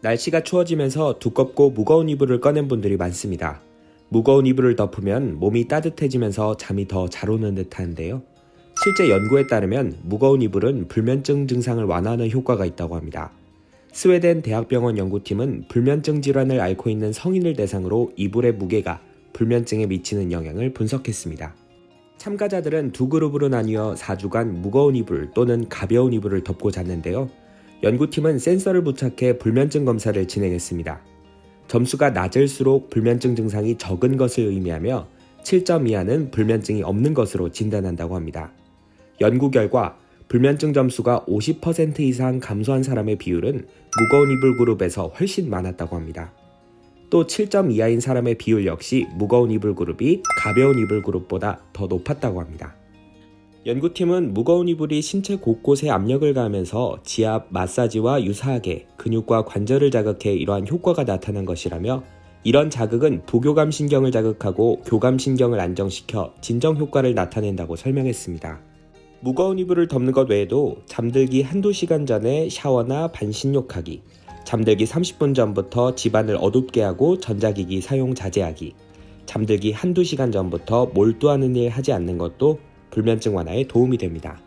날씨가 추워지면서 두껍고 무거운 이불을 꺼낸 분들이 많습니다. 무거운 이불을 덮으면 몸이 따뜻해지면서 잠이 더 잘 오는 듯 하는데요. 실제 연구에 따르면 무거운 이불은 불면증 증상을 완화하는 효과가 있다고 합니다. 스웨덴 대학병원 연구팀은 불면증 질환을 앓고 있는 성인을 대상으로 이불의 무게가 불면증에 미치는 영향을 분석했습니다. 참가자들은 두 그룹으로 나뉘어 4주간 무거운 이불 또는 가벼운 이불을 덮고 잤는데요. 연구팀은 센서를 부착해 불면증 검사를 진행했습니다. 점수가 낮을수록 불면증 증상이 적은 것을 의미하며 7점 이하는 불면증이 없는 것으로 진단한다고 합니다. 연구 결과 불면증 점수가 50% 이상 감소한 사람의 비율은 무거운 이불 그룹에서 훨씬 많았다고 합니다. 또 7점 이하인 사람의 비율 역시 무거운 이불 그룹이 가벼운 이불 그룹보다 더 높았다고 합니다. 연구팀은 무거운 이불이 신체 곳곳에 압력을 가하면서 지압, 마사지와 유사하게 근육과 관절을 자극해 이러한 효과가 나타난 것이라며 이런 자극은 부교감 신경을 자극하고 교감 신경을 안정시켜 진정 효과를 나타낸다고 설명했습니다. 무거운 이불을 덮는 것 외에도 잠들기 한두 시간 전에 샤워나 반신욕하기, 잠들기 30분 전부터 집안을 어둡게 하고 전자기기 사용 자제하기, 잠들기 한두 시간 전부터 몰두하는 일 하지 않는 것도 불면증 완화에 도움이 됩니다.